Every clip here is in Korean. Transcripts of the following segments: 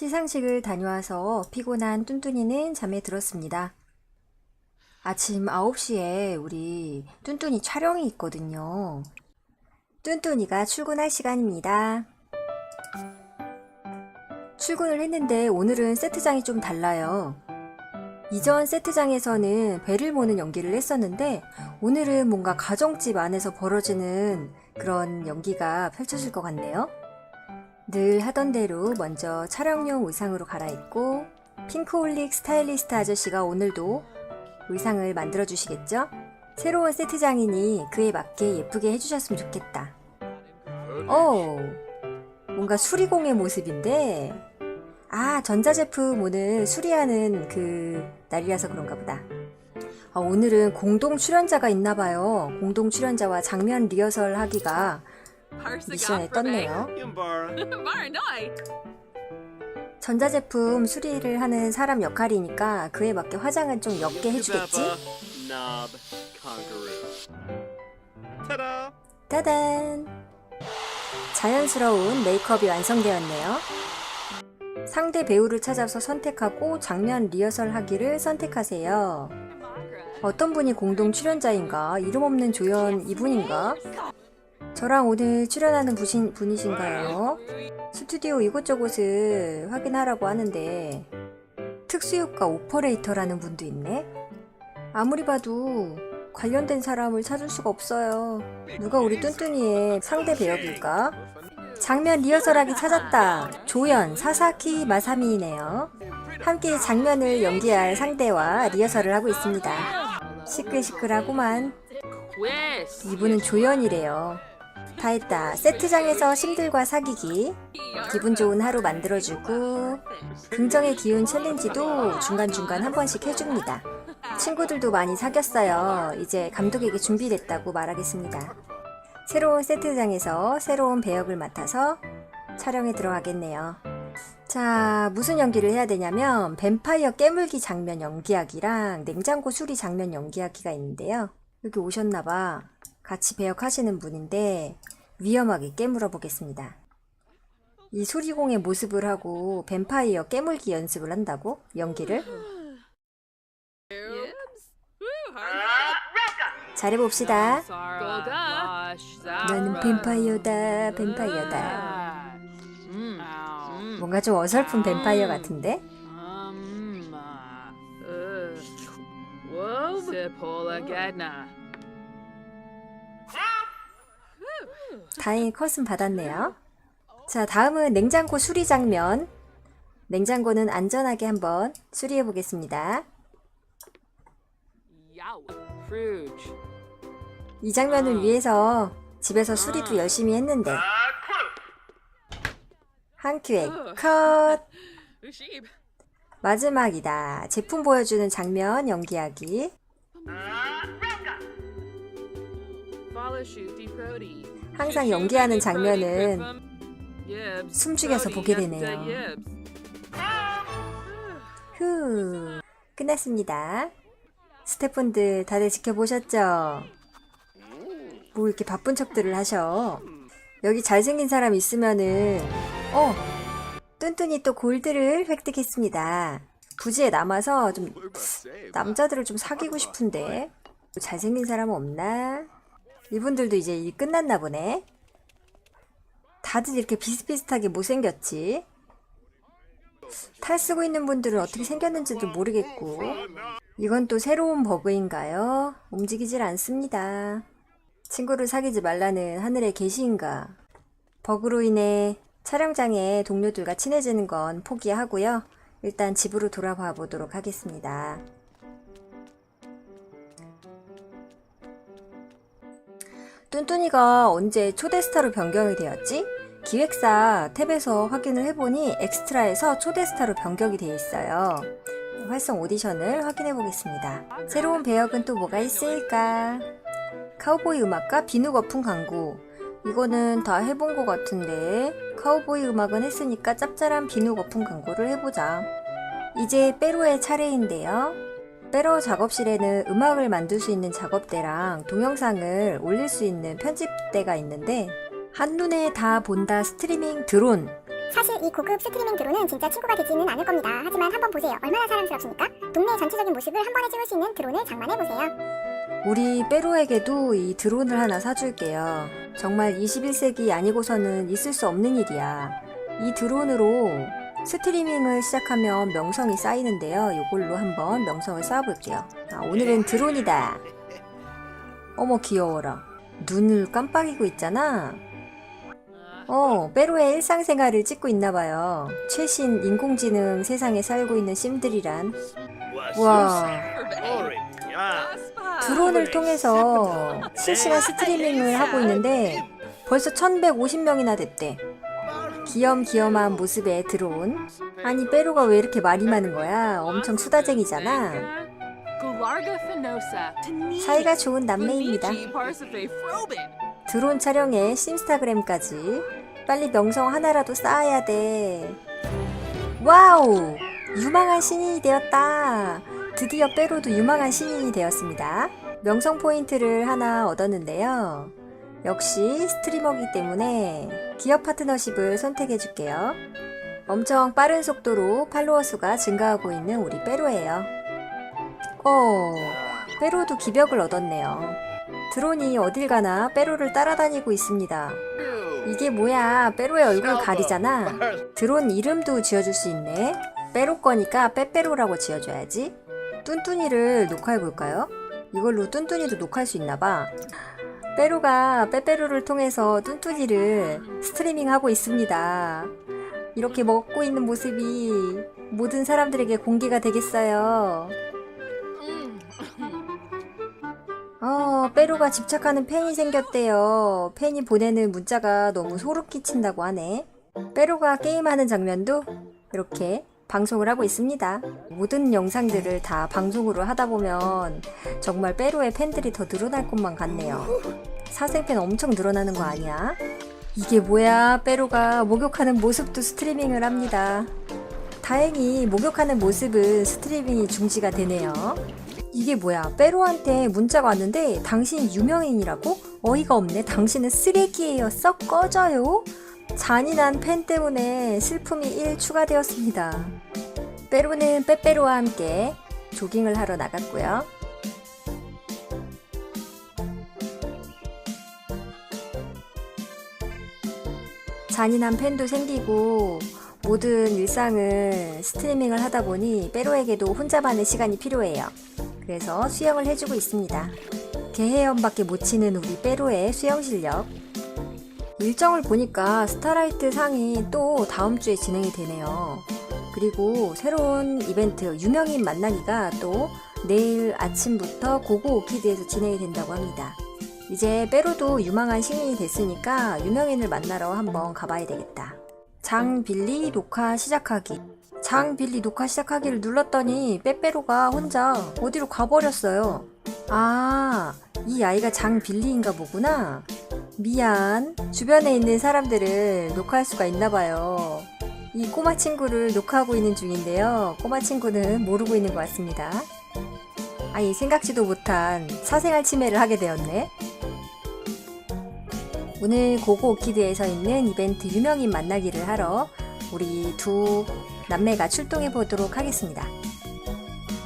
시상식을 다녀와서 피곤한 뚠뚠이는 잠에 들었습니다. 아침 9시에 우리 뚠뚠이 촬영이 있거든요. 뚠뚠이가 출근할 시간입니다. 출근을 했는데 오늘은 세트장이 좀 달라요. 이전 세트장에서는 배를 모는 연기를 했었는데 오늘은 뭔가 가정집 안에서 벌어지는 그런 연기가 펼쳐질 것 같네요. 늘 하던 대로 먼저 촬영용 의상으로 갈아입고 핑크홀릭 스타일리스트 아저씨가 오늘도 의상을 만들어 주시겠죠? 새로운 세트장이니 그에 맞게 예쁘게 해주셨으면 좋겠다. 오, 뭔가 수리공의 모습인데, 아, 전자제품 오늘 수리하는 그 날이라서 그런가 보다. 아, 오늘은 공동 출연자가 있나 봐요. 공동 출연자와 장면 리허설 하기가 미션에 떴네요. 전자제품 수리를 하는 사람 역할이니까 그에 맞게 화장은 좀 옅게 해주겠지? 따단! 자연스러운 메이크업이 완성되었네요. 상대 배우를 찾아서 선택하고 장면 리허설 하기를 선택하세요. 어떤 분이 공동 출연자인가? 이름 없는 조연 이분인가? 저랑 오늘 출연하는 부신, 분이신가요? 스튜디오 이곳저곳을 확인하라고 하는데 특수효과 오퍼레이터라는 분도 있네? 아무리 봐도 관련된 사람을 찾을 수가 없어요. 누가 우리 뚠뚠이의 상대 배역일까? 장면 리허설하기 찾았다. 조연 사사키 마사미이네요. 함께 장면을 연기할 상대와 리허설을 하고 있습니다. 시끌시끌하고만. 이분은 조연이래요. 다 했다. 세트장에서 심들과 사귀기. 기분 좋은 하루 만들어주고 긍정의 기운 챌린지도 중간중간 한 번씩 해줍니다. 친구들도 많이 사귀었어요. 이제 감독에게 준비됐다고 말하겠습니다. 새로운 세트장에서 새로운 배역을 맡아서 촬영에 들어가겠네요. 자, 무슨 연기를 해야 되냐면 뱀파이어 깨물기 장면 연기하기랑 냉장고 수리 장면 연기하기가 있는데요. 여기 오셨나봐. 같이 배역하시는 분인데 위험하게 깨물어 보겠습니다. 이 수리공의 모습을 하고 뱀파이어 깨물기 연습을 한다고? 연기를? 잘해봅시다. 나는 뱀파이어다, 뱀파이어다. Mm. 뭔가 좀 어설픈 뱀파이어 같은데? Um. 다행히 컷은 받았네요. 자, 다음은 냉장고 수리 장면. 냉장고는 안전하게 한번 수리해 보겠습니다. 이 장면을 위해서 집에서 수리도 열심히 했는데 한 큐에 컷! 마지막이다. 제품 보여주는 장면 연기하기. 항상 연기하는 장면은 숨죽여서 보게 되네요. 후, 끝났습니다. 스태프분들 다들 지켜보셨죠? 뭐 이렇게 바쁜 척들을 하셔. 여기 잘생긴 사람 있으면은, 어, 뚠뚠이 또 골드를 획득했습니다. 부지에 남아서 좀, 남자들을 좀 사귀고 싶은데, 잘생긴 사람 은 없나? 이분들도 이제 일 끝났나 보네. 다들 이렇게 비슷비슷하게 못생겼지? 탈 쓰고 있는 분들은 어떻게 생겼는지도 모르겠고. 이건 또 새로운 버그인가요? 움직이질 않습니다. 친구를 사귀지 말라는 하늘의 계시인가? 버그로 인해 촬영장의 동료들과 친해지는 건 포기하고요. 일단 집으로 돌아가 보도록 하겠습니다. 뚠뚠이가 언제 초대스타로 변경이 되었지? 기획사 탭에서 확인을 해보니 엑스트라에서 초대스타로 변경이 되어 있어요. 활성 오디션을 확인해 보겠습니다. 새로운 배역은 또 뭐가 있을까? 카우보이 음악과 비누 거품 광고. 이거는 다 해본 것 같은데 카우보이 음악은 했으니까 짭짤한 비누 거품 광고를 해보자. 이제 빼로의 차례인데요. 빼로 작업실에는 음악을 만들 수 있는 작업대랑 동영상을 올릴 수 있는 편집대가 있는데 한눈에 다 본다 스트리밍 드론 사실 이 고급 스트리밍 드론은 진짜 친구가 되지는 않을 겁니다. 하지만 한번 보세요. 얼마나 사랑스럽습니까? 동네의 전체적인 모습을 한 번에 찍을 수 있는 드론을 장만해보세요. 우리 빼로에게도 이 드론을 하나 사줄게요. 정말 21세기 아니고서는 있을 수 없는 일이야. 이 드론으로 스트리밍을 시작하면 명성이 쌓이는데요. 이걸로 한번 명성을 쌓아볼게요. 아, 오늘은 드론이다. 어머 귀여워라. 눈을 깜빡이고 있잖아. 어, 빼로의 일상생활을 찍고 있나봐요. 최신 인공지능 세상에 살고 있는 심들이란. 와, 드론을 통해서 실시간 스트리밍을 하고 있는데 벌써 1150명이나 됐대. 귀염귀염한 모습의 드론. 아니, 빼로가 왜 이렇게 말이 많은 거야? 엄청 수다쟁이잖아. 사이가 좋은 남매입니다. 드론 촬영에 심스타그램까지. 빨리 명성 하나라도 쌓아야 돼. 와우! 유망한 신인이 되었다. 드디어 빼로도 유망한 신인이 되었습니다. 명성 포인트를 하나 얻었는데요. 역시 스트리머기 때문에 기업 파트너십을 선택해 줄게요. 엄청 빠른 속도로 팔로워 수가 증가하고 있는 우리 빼로예요. 어, 빼로도 기벽을 얻었네요. 드론이 어딜 가나 빼로를 따라다니고 있습니다. 이게 뭐야? 빼로의 얼굴 가리잖아. 드론 이름도 지어줄 수 있네. 빼로 거니까 빼빼로라고 지어줘야지. 뚠뚠이를 녹화해볼까요? 이걸로 뚠뚠이도 녹화할 수 있나봐. 빼로가 빼빼로를 통해서 뚠뚠이를 스트리밍하고 있습니다. 이렇게 먹고 있는 모습이 모든 사람들에게 공개가 되겠어요. 어, 빼로가 집착하는 팬이 생겼대요. 팬이 보내는 문자가 너무 소름 끼친다고 하네. 빼로가 게임하는 장면도 이렇게 방송을 하고 있습니다. 모든 영상들을 다 방송으로 하다 보면 정말 빼로의 팬들이 더 늘어날 것만 같네요. 사생팬 엄청 늘어나는 거 아니야? 이게 뭐야? 빼로가 목욕하는 모습도 스트리밍을 합니다. 다행히 목욕하는 모습은 스트리밍이 중지가 되네요. 이게 뭐야? 빼로한테 문자가 왔는데 당신 유명인이라고? 어이가 없네. 당신은 쓰레기예요. 썩 꺼져요. 잔인한 팬 때문에 슬픔이 1 추가되었습니다. 빼로는 빼빼로와 함께 조깅을 하러 나갔고요. 잔인한 팬도 생기고 모든 일상을 스트리밍을 하다 보니 빼로에게도 혼자만의 시간이 필요해요. 그래서 수영을 해주고 있습니다. 개헤엄밖에 못 치는 우리 빼로의 수영 실력. 일정을 보니까 스타라이트 상이 또 다음 주에 진행이 되네요. 그리고 새로운 이벤트 유명인 만나기가 또 내일 아침부터 고고 오키드에서 진행이 된다고 합니다. 이제 빼로도 유망한 신인이 됐으니까 유명인을 만나러 한번 가봐야 되겠다. 장빌리 녹화 시작하기. 장빌리 녹화 시작하기를 눌렀더니 빼빼로가 혼자 어디로 가버렸어요. 아, 이 아이가 장빌리인가 보구나. 미안. 주변에 있는 사람들을 녹화할 수가 있나 봐요. 이 꼬마 친구를 녹화하고 있는 중인데요. 꼬마 친구는 모르고 있는 것 같습니다. 아니, 생각지도 못한 사생활 침해를 하게 되었네. 오늘 고고 오키드에서 있는 이벤트 유명인 만나기를 하러 우리 두 남매가 출동해 보도록 하겠습니다.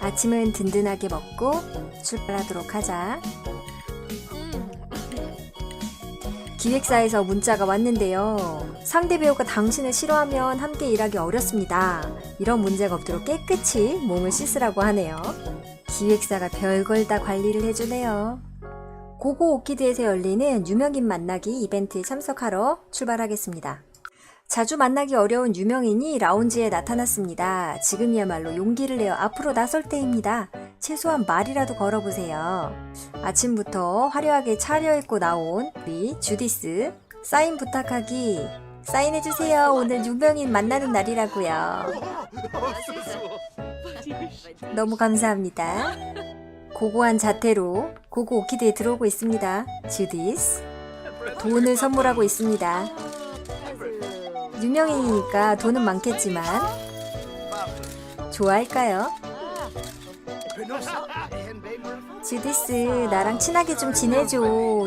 아침은 든든하게 먹고 출발하도록 하자. 기획사에서 문자가 왔는데요. 상대 배우가 당신을 싫어하면 함께 일하기 어렵습니다. 이런 문제가 없도록 깨끗이 몸을 씻으라고 하네요. 기획사가 별걸 다 관리를 해주네요. 고고 오키드에서 열리는 유명인 만나기 이벤트에 참석하러 출발하겠습니다. 자주 만나기 어려운 유명인이 라운지에 나타났습니다. 지금이야말로 용기를 내어 앞으로 나설 때입니다. 최소한 말이라도 걸어보세요. 아침부터 화려하게 차려입고 나온 우리 주디스 사인 부탁하기 사인해주세요. 오늘 유명인 만나는 날이라고요. 너무 감사합니다. 고고한 자태로 고고 오키드에 들어오고 있습니다. 주디스 돈을 선물하고 있습니다. 유명인이니까 돈은 많겠지만 좋아할까요? 주디스 나랑 친하게 좀 지내줘.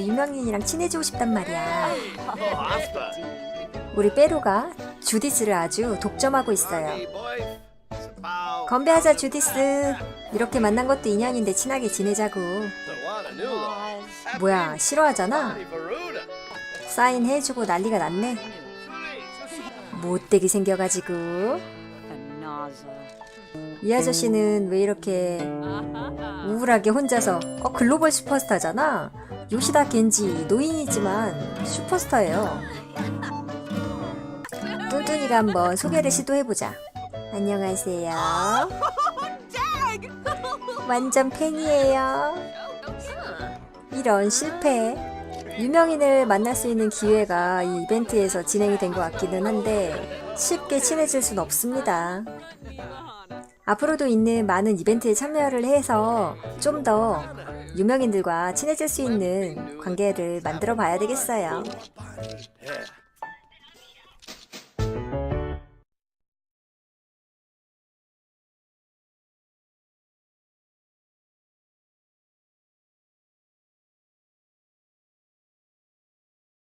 유명인이랑 친해지고 싶단 말이야. 우리 빼로가 주디스를 아주 독점하고 있어요. 건배하자 주디스. 이렇게 만난 것도 인연인데 친하게 지내자고. 뭐야 싫어하잖아. 사인해주고 난리가 났네. 못되게 생겨가지고. 이 아저씨는 왜 이렇게 우울하게 혼자서 어 글로벌 슈퍼스타잖아. 요시다 겐지 노인이지만 슈퍼스타예요. 뚱뚱이가 한번 소개를 시도해보자. 안녕하세요. 완전 팬이에요. 이런 실패. 유명인을 만날 수 있는 기회가 이 이벤트에서 진행이 된 것 같기는 한데 쉽게 친해질 순 없습니다. 앞으로도 있는 많은 이벤트에 참여를 해서 좀 더 유명인들과 친해질 수 있는 관계를 만들어 봐야 되겠어요.